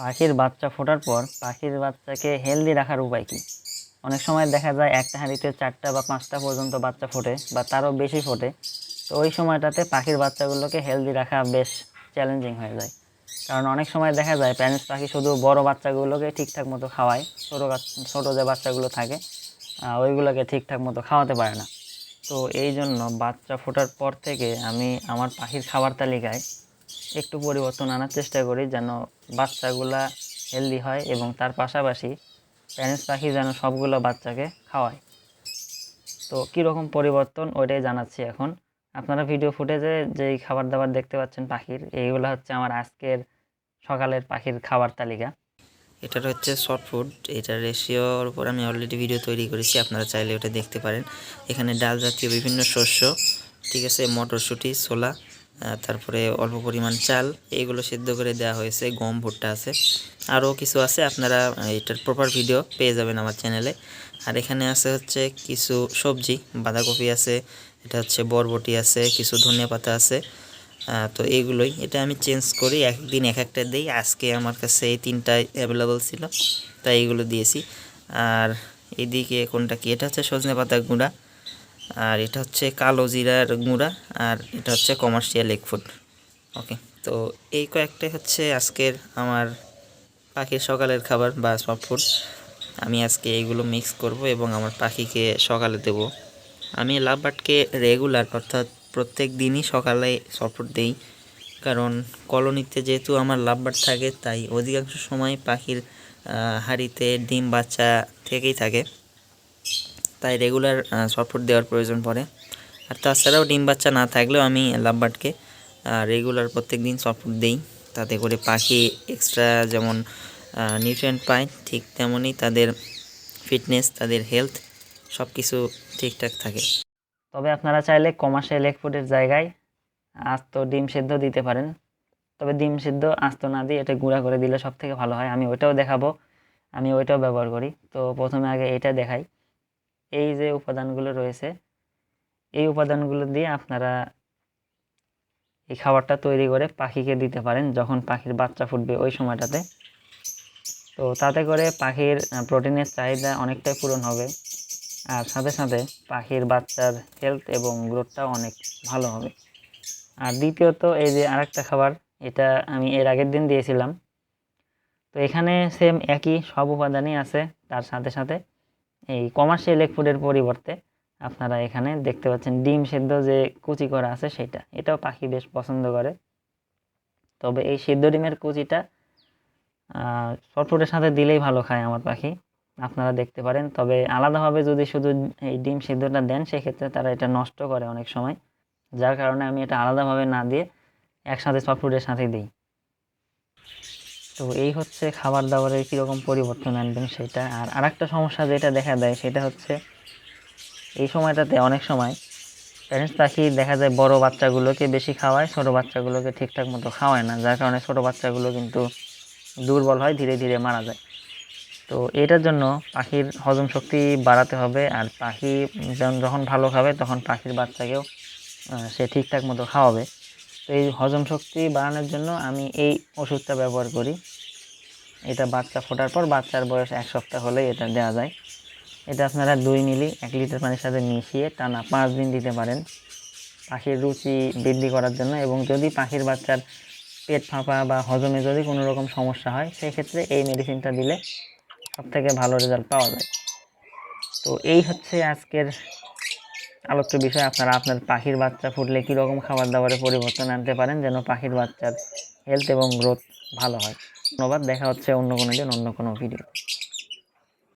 পাখির বাচ্চা ফোটার পর পাখির বাচ্চাকে হেলদি রাখার উপায় কি? অনেক সময় দেখা যায় একটা হাঁড়িতে চারটা বা পাঁচটা পর্যন্ত বাচ্চা ফোটে বা তারও বেশি ফোটে। তো ওই সময়টাতে পাখির বাচ্চাগুলোকে হেলদি রাখা বেশ চ্যালেঞ্জিং হয়ে যায়। কারণ অনেক সময় দেখা যায় প্যারেন্টস পাখি শুধু বড় বাচ্চাগুলোকে ঠিকঠাক মতো খাওয়ায়, ছোটো ছোটো যে বাচ্চাগুলো থাকে ওইগুলোকে ঠিকঠাক মতো খাওয়াতে পারে না। তো এই জন্য বাচ্চা ফোটার পর থেকে আমি আমার পাখির খাবার তালিকায় একটু পরিবর্তন আনার চেষ্টা করি যেন বাচ্চাগুলা হেলদি হয় এবং তার পাশাপাশি প্যারেন্টস পাখি যেন সবগুলো বাচ্চাকে খাওয়ায়। তো কীরকম পরিবর্তন ওইটাই জানাচ্ছি এখন। আপনারা ভিডিও ফুটেজে যেই খাবার দাবার দেখতে পাচ্ছেন পাখির, এইগুলো হচ্ছে আমার আজকের সকালের পাখির খাবার তালিকা। এটার হচ্ছে শর্ট ফুড এটার রেশিওর উপর আমি অলরেডি ভিডিও তৈরি করেছি, আপনারা চাইলে ওটা দেখতে পারেন। এখানে ডাল জাতীয় বিভিন্ন শস্য, ঠিক আছে? মটরশুঁটি, ছোলা তারপরে অল্প পরিমাণ চাল, এইগুলো সিদ্ধ করে দেওয়া হয়েছে, গম, ভুট্টা আছে। আরও কিছু আছে, আপনারা এটার প্রপার ভিডিও পেয়ে যাবেন আমার চ্যানেলে আর এখানে আছে হচ্ছে কিছু সবজি, বাঁধাকপি আছে, এটা হচ্ছে বরবটি আছে, কিছু ধনিয়া পাতা আছে তো এইগুলোই। এটা আমি চেঞ্জ করি, একদিন এক একটা দিই। আজকে আমার কাছে এই তিনটাই অ্যাভেলেবল ছিল, তাই এইগুলো দিয়েছি। আর এদিকে কোনটা কি? এটা হচ্ছে সজনে পাতা গুঁড়া। আর এটা হচ্ছে কালো জিরার গুঁড়া, আর এটা হচ্ছে কমার্শিয়াল এগ ফুড ওকে তো এই কয়েকটাই হচ্ছে আজকের আমার পাখির সকালের খাবার বা সফট ফুড আমি আজকে এইগুলো মিক্স করব এবং আমার পাখিকে সকালে দেব। আমি লাভবার্ডকে রেগুলার অর্থাৎ প্রত্যেক দিনই সকালে সফট দেই। কারণ কলোনিতে যেহেতু আমার লাভবার্ড থাকে, তাই অধিকাংশ সময় পাখির হাঁড়িতে ডিম বাচ্চা থেকেই থাকে। তাই রেগুলার সফট দেওয়ার প্রয়োজন পড়ে। আর তাছাড়াও ডিম বাচ্চা না থাকলেও আমি লাভবার্ডকে রেগুলার প্রত্যেক দিন সফট দিই। তাতে করে পাখি এক্সট্রা যেমন নিউট্রিয়েন্ট পায়, ঠিক তেমনই তাদের ফিটনেস তাদের হেলথ সব কিছু ঠিকঠাক থাকে। তবে আপনারা চাইলে কমার্শিয়াল ফুডের জায়গায় আস্ত ডিম সেদ্ধ দিতে পারেন। তবে ডিম সেদ্ধ, আস্ত না দিয়ে এটা গুঁড়া করে দিলে সব থেকে ভালো হয়। আমি ওইটাও দেখাবো, আমি ওইটাও ব্যবহার করি। তো প্রথমে আগে এটা দেখাই। এই যে উপাদানগুলো রয়েছে, এই উপাদানগুলো দিয়ে আপনারা এই খাবারটা তৈরি করে পাখিকে দিতে পারেন যখন পাখির বাচ্চা ফুটবে ওই সময়টাতে। তো তাতে করে পাখির প্রোটিনের চাহিদা অনেকটাই পূরণ হবে আর সাথে সাথে পাখির বাচ্চার হেলথ এবং গ্রোথটাও অনেক ভালো হবে। আর দ্বিতীয়ত এই যে আরেকটা খাবার, এটা আমি এর আগের দিন দিয়েছিলাম। তো এখানে সেম একই সব উপাদানই আছে, তার সাথে সাথে এই কমার্শিয়াল এগ ফুডের পরিবর্তে আপনারা এখানে দেখতে পাচ্ছেন ডিম সেদ্ধ যে কুচি করা আছে সেটা। এটাও পাখি বেশ পছন্দ করে। তবে এই সেদ্ধ ডিমের কুচিটা সফটফুডের সাথে দিলেই ভালো খায় আমার পাখি। আপনারা দেখতে পারেন। তবে আলাদাভাবে যদি শুধু এই ডিম সিদ্ধটা দেন, সেক্ষেত্রে তারা এটা নষ্ট করে অনেক সময়। যার কারণে আমি এটা আলাদাভাবে না দিয়ে একসাথে সফটফুডের সাথে দিই। তো এই হচ্ছে খাবার দাবারের কীরকম পরিবর্তন আনবেন সেটা। আর আরেকটা সমস্যা যেটা দেখা দেয় সেটা হচ্ছে, এই সময়টাতে অনেক সময় প্যারেন্টস পাখি দেখা যায় বড় বাচ্চাগুলোকে বেশি খাওয়ায়, ছোটো বাচ্চাগুলোকে ঠিকঠাক মতো খাওয়ায় না। যার কারণে ছোটো বাচ্চাগুলো কিন্তু দুর্বল হয়, ধীরে ধীরে মারা যায়। তো এটার জন্য পাখির হজম শক্তি বাড়াতে হবে আর পাখি যখন ভালো খাবে তখন পাখির বাচ্চাকেও সে ঠিকঠাক মতো খাওয়াবে। তো এই হজম শক্তি বাড়ানোর জন্য আমি এই ওষুধটা ব্যবহার করি। এটা বাচ্চা ফোটার পর বাচ্চার বয়স এক সপ্তাহ হলেই এটা দেওয়া যায়। এটা আপনারা দুই মিলি, এক লিটার পানির সাথে মিশিয়ে টানা পাঁচ দিন দিতে পারেন। পাখির রুচি বৃদ্ধি করার জন্য এবং যদি পাখির বাচ্চার পেট ফাঁপা বা হজমে যদি কোনো রকম সমস্যা হয় সেই ক্ষেত্রে এই মেডিসিনটা দিলে সব থেকে ভালো রেজাল্ট পাওয়া যায়। তো এই হচ্ছে আজকের আলোচ্য বিষয়, আপনারা আপনার পাখির বাচ্চা ফুটলে কীরকম খাবার দাবারে পরিবর্তন আনতে পারেন যেন পাখির বাচ্চার হেলথ এবং গ্রোথ ভালো হয়। ধন্যবাদ, দেখা হচ্ছে অন্য কোনো দিন, অন্য কোনো ভিডিও